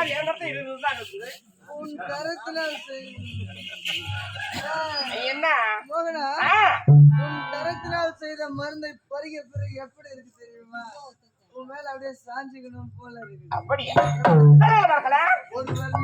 அது என் இடத்துல என்ன? மோகனா உன் கரத்தினால் செய்த மருந்தை பருகிய பிறகு எப்படி இருக்கு தெரியுமா? உன் மேல அப்படியே சாஞ்சிக்கணும் போல இருக்கு. அப்படியா? ஒருவர்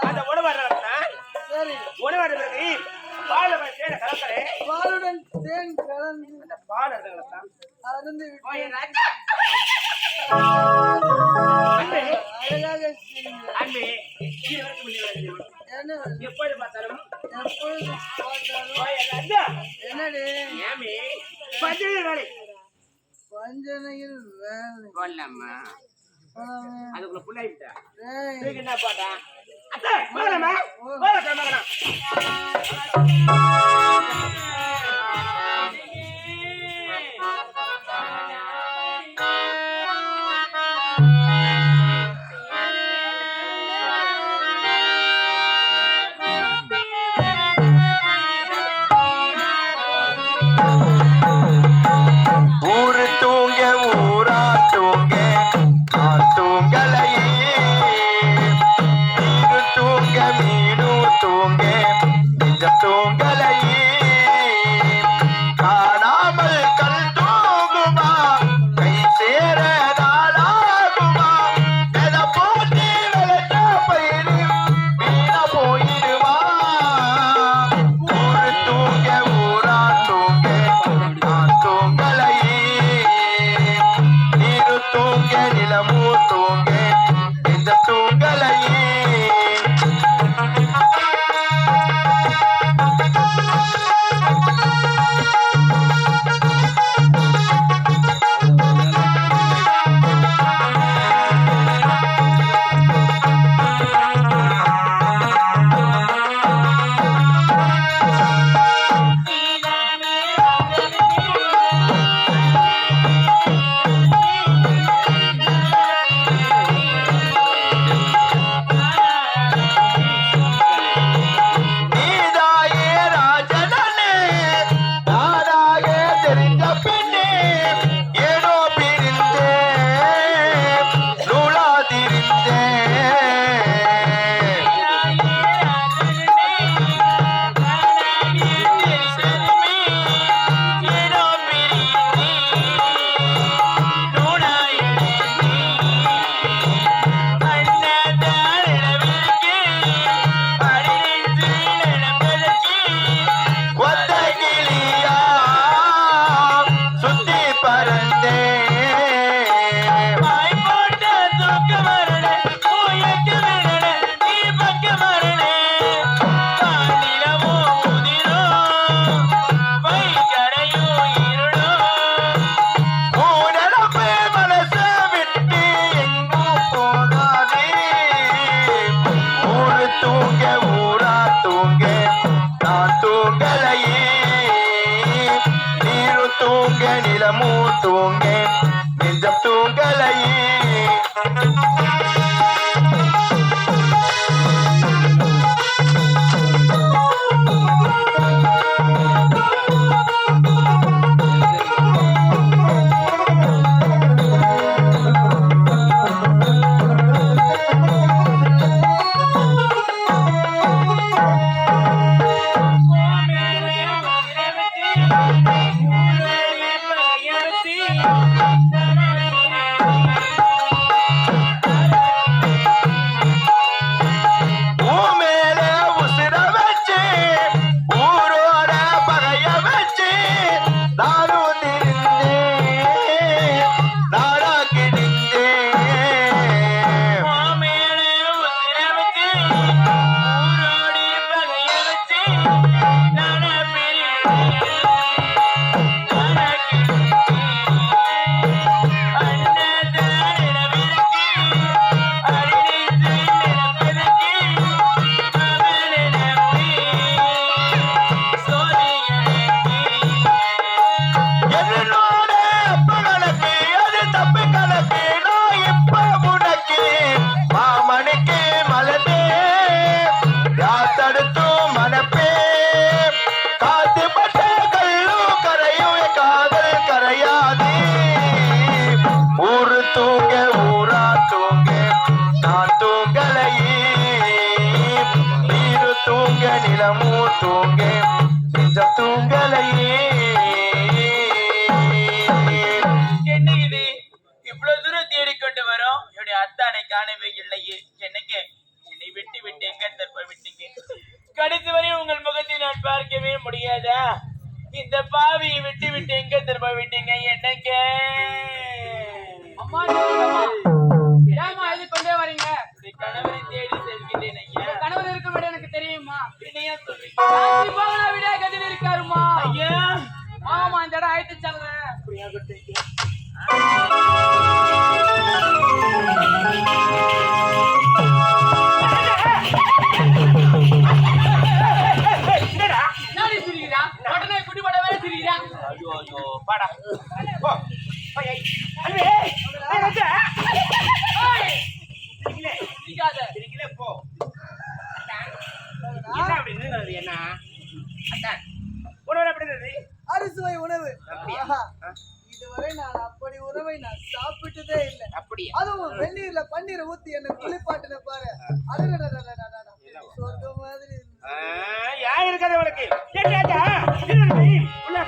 அந்த உணவு உணவு பிறகு பாலுடன் தேன் கலக்கலே பாலுடன் தேன் என்னடி? பஞ்சனையில் வேலை. கொல்லம்மா. அதுக்குள்ள புள்ளாயிட்டா என்ன பாட்டா? அத்தா போகலாமா போகலாம் ஏம்மா? இது கொண்டே வரீங்க? கணவரை தேடி செல்கிறேன் ஐயா. கணவர் இருக்க விட எனக்கு தெரியுமா என்னையா சொல்றீங்க? விட கதில் இருக்காருமா ஐயா. ஆமா இந்த இடம் ஆயிட்டு சொல்றேன் சிரிக்கிறா? உடனே படவே சிரிக்கிறா? ஐயோ ஐயோ பாடா அறுசுவை உணவு. இதுவரை நான் அப்படி உணவை நான் சாப்பிட்டதே இல்லை. அப்படி அதுவும் வெந்நீர்ல பன்னீர் ஊத்தி என்ன குளிப்பாட்டின பாரு. அது சொர்க்க மாதிரி யார் இருக்காது அவளுக்கு உள்ள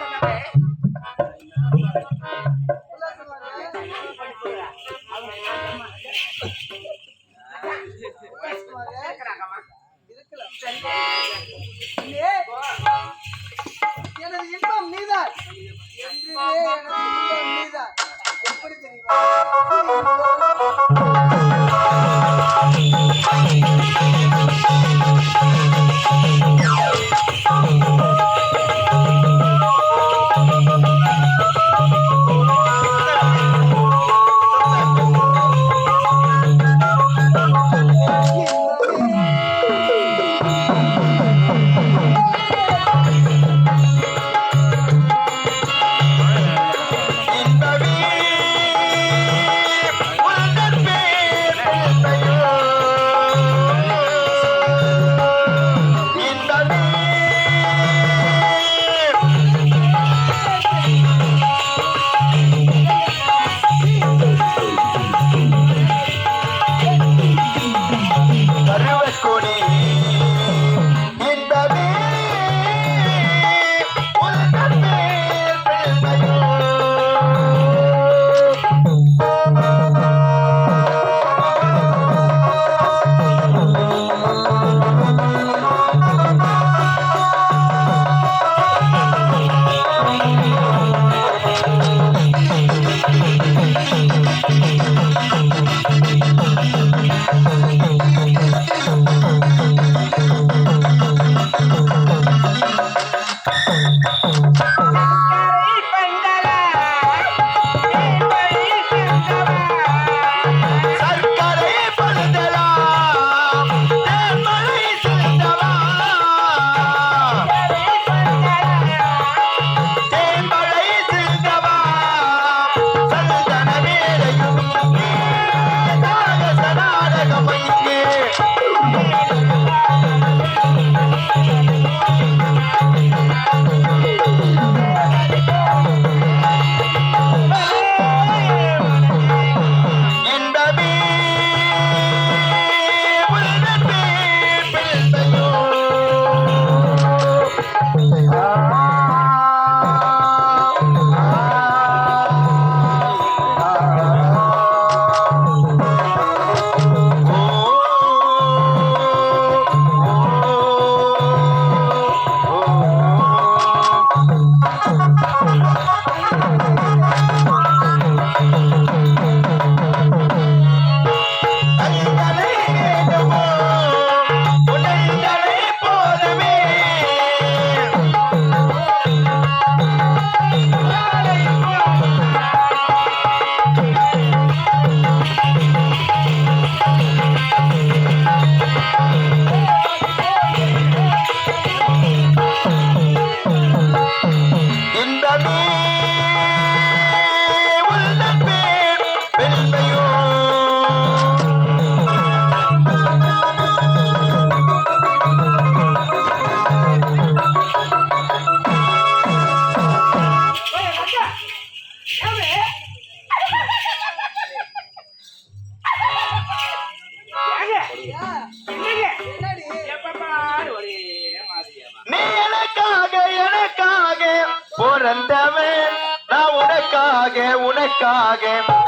நான் உனக்காக உனக்காக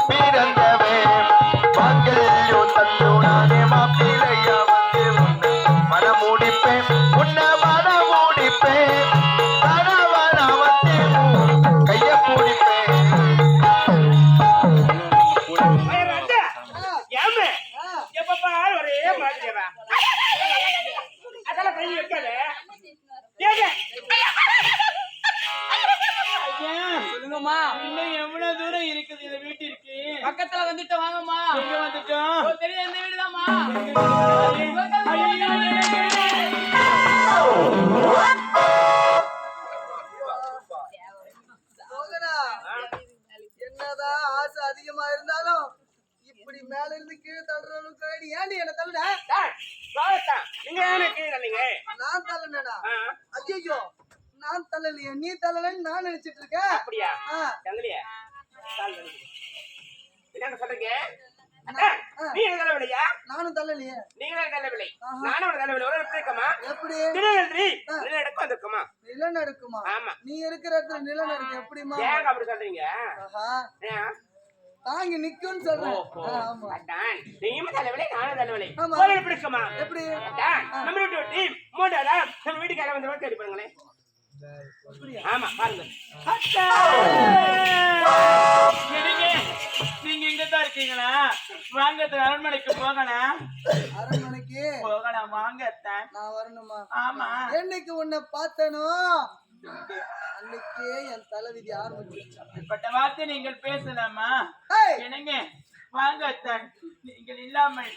பிறந்தவே வாங்கல்யும் பக்கத்துல வந்துட்டு வாங்கம்மா எங்க வந்துட்டோம் தெரியும் இந்த வீடுதாம்மா என்னதான் ஆசை அதிகமா இருந்தாலும் இப்படி மேல இருந்து கீழே தள்ளுற அளவுக்கு நீ ஏன்டி என்ன வாங்கத்தான். நீங்க கீழே தள்ளீங்க? நான் தள்ளனடா ஐயோ நான் தள்ளலையே நீ தள்ளலன்னு நான் நினைச்சிட்டு இருக்கேன் அப்படியா? வலிக்குது. என்னங்க சொல்றீங்க? நீங்க தலைவிலையா? நானும் தள்ளலையே நீங்களே தலைவிலை. நானும் தலைவிலை. ஒரு இடத்துல இருக்கமா? எப்படி திருநெல்வேலி, நிலநடுக்கம் வந்திருக்குமா? நிலநடுக்குமா ஆமா. நீ இருக்கிற இடத்துல நிலநடுக்கு எப்படிமா ஏங்க அப்படி சொல்றீங்க? தாங்கி நிக்கும்னு சொல்றேன் நீயும் தலைவிலை, நானும் தலைவிலை. ஒரு இடத்துல இருக்குமா? எப்படி நம்ம வீட்டு மூணு ஆளா, நம்ம வீட்டுக்காரன் வந்து தேடி பாருங்களேன். ஆமா பாருங்க. நீங்க இங்க தான் இருக்கீங்களா? வாங்க அரண்மனைக்கு போகலாம் அரண்மனைக்கு? போகலாம் வாங்க. நான் வரணுமா? ஆமா. என்னைக்கு உன்னை பார்த்தனோ? அன்னைக்கே என் தலைவிதி ஆரம்பிச்சிருச்சு. இப்பட்ட வார்த்தை நீங்கள் பேசலாமா? என்னங்க வாங்க. நீங்கள் இல்லாமல்